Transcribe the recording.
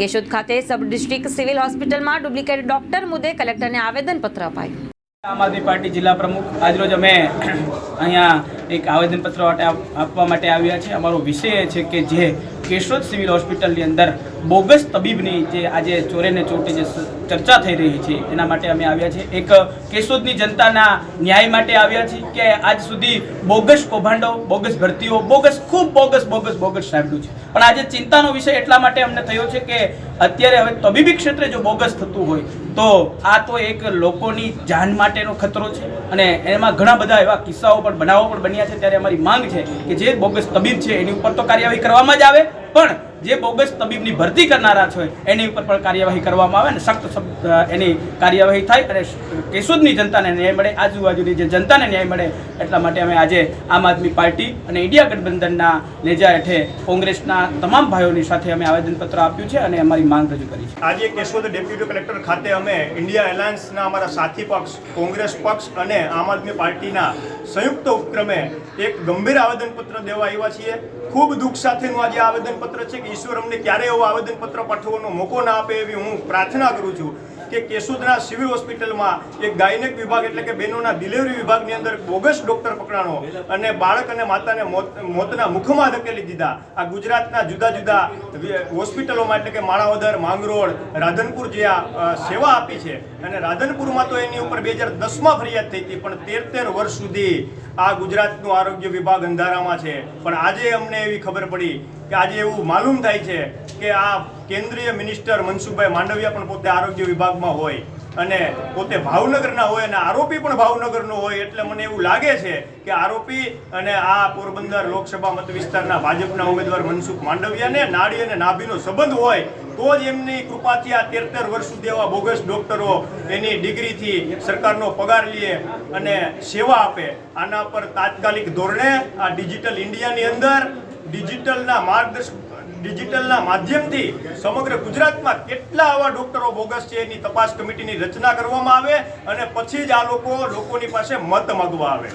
કેશોદ ખાતે sub district civil હોસ્પિટલમાં duplicate doctor મુદ્દે કલેક્ટરને આવેદનપત્ર અપાયું. આમ આદમી પાર્ટી જિલ્લા પ્રમુખ આજરોજ અમે અહીંયા એક આવેદનપત્ર આપવા માટે આવ્યા છે અમારો વિષય એ છે કે જે કેશોદ સિવિલ હોસ્પિટલની અંદર બોગસ તબીબની જે આજે ચોરેને ચોટી જે ચર્ચા થઈ રહી છે, એના માટે અમે આવ્યા છીએ. એક કેશોદની જનતાના ન્યાય માટે આવ્યા છીએ કે આજ સુધી બોગસ કૌભાંડો, બોગસ ભરતીઓ, બોગસ ખૂબ બોગસ બોગસ બોગસ સાંભળ્યું છે. પણ આજે ચિંતાનો વિષય એટલા માટે અમને થયો છે કે અત્યારે હવે તબીબી ક્ષેત્રે જો બોગસ થતું હોય, તો આ તો એક લોકોની જાન માટેનો ખતરો છે અને એમાં ઘણા બધા એવા કિસ્સાઓ પણ બનાવો પણ બન્યા છે. ત્યારે અમારી માંગ છે કે જે બોગસ તબીબ છે, એની ઉપર તો કાર્યવાહી કરવામાં જ આવે. પણ જે બોગસ તબીબની ભરતી કરનારા છે, એની ઉપર પણ કાર્યવાહી કરવામાં આવે અને સખ્ત એની કાર્યવાહી થાય અને કેશોદની જનતાને ન્યાય મળે, આજુબાજુની જે જનતાને ન્યાય મળે, એટલા માટે અમે આજે આમ આદમી પાર્ટી અને ઇન્ડિયા ગઠબંધનના નેજા હેઠે કોંગ્રેસના તમામ ભાઈઓની સાથે અમે આવેદનપત્ર આપ્યું છે અને અમારી માંગ રજૂ કરી છે. આજે કેશોદ ડેપ્યુટી કલેક્ટર ખાતે અમે ઇન્ડિયા એલાયન્સના અમારા સાથી પક્ષ, કોંગ્રેસ પક્ષ અને આમ આદમી પાર્ટીના સંયુક્ત ઉપક્રમે એક ગંભીર આવેદનપત્ર દેવા આવ્યા છીએ. ખૂબ દુઃખ સાથેનું આજે આવેદનપત્ર છે કે ઈશ્વર અમને ક્યારેય એવું આવેદનપત્ર પાઠવવાનો મોકો ના આપે એવી હું પ્રાર્થના કરું છું કે કેશોદના સિવિલ હોસ્પિટલમાં એક ગાયનેક વિભાગ એટલે કે બહેનોના ડિલિવરી વિભાગની અંદર બોગસ ડોક્ટર પકડાણો અને બાળક અને માતાને મોત મોતના મુખમાં ધકેલી દીધા. આ ગુજરાતના જુદા જુદા હોસ્પિટલોમાં એટલે કે માણાવદર, માંગરોળ, રાધનપુર જે આ સેવા આપી છે અને રાધનપુરમાં તો એની ઉપર બે હજાર દસમાં ફરિયાદ થઈ હતી, પણ તેર તેર વર્ષ સુધી આ ગુજરાતનું આરોગ્ય વિભાગ અંધારામાં છે. પણ આજે અમને એવી ખબર પડી કે આજે એવું માલુમ થાય છે કે આ કેન્દ્રીય મિનિસ્ટર મનસુખભાઈ માંડવિયા પણ પોતે આરોગ્ય વિભાગમાં હોય અને પોતે ભાવનગરના હોય અને આરોપી પણ ભાવનગરનો હોય એટલે મને એવું લાગે છે કે આરોપી અને આ પોરબંદર લોકસભા મત વિસ્તારના ભાજપના ઉમેદવાર મનસુખ માંડવિયાને નાડી અને નાભીનો સંબંધ હોય તો જ એમની કૃપાથી આ તેર તેર વર્ષ સુધી એવા બોગસ ડોક્ટરો એની ડિગ્રીથી સરકારનો પગાર લે અને સેવા આપે. આના પર તાત્કાલિક ધોરણે આ ડિજિટલ ઇન્ડિયાની અંદર ડિજિટલના માર્ગદર્શક ડિજિટલના માધ્યમથી સમગ્ર ગુજરાતમાં કેટલા આવા ડોક્ટરો બોગસ છે એની તપાસ કમિટીની રચના કરવામાં આવે અને પછી જ આ લોકો લોકોની પાસે મત માગવા આવે.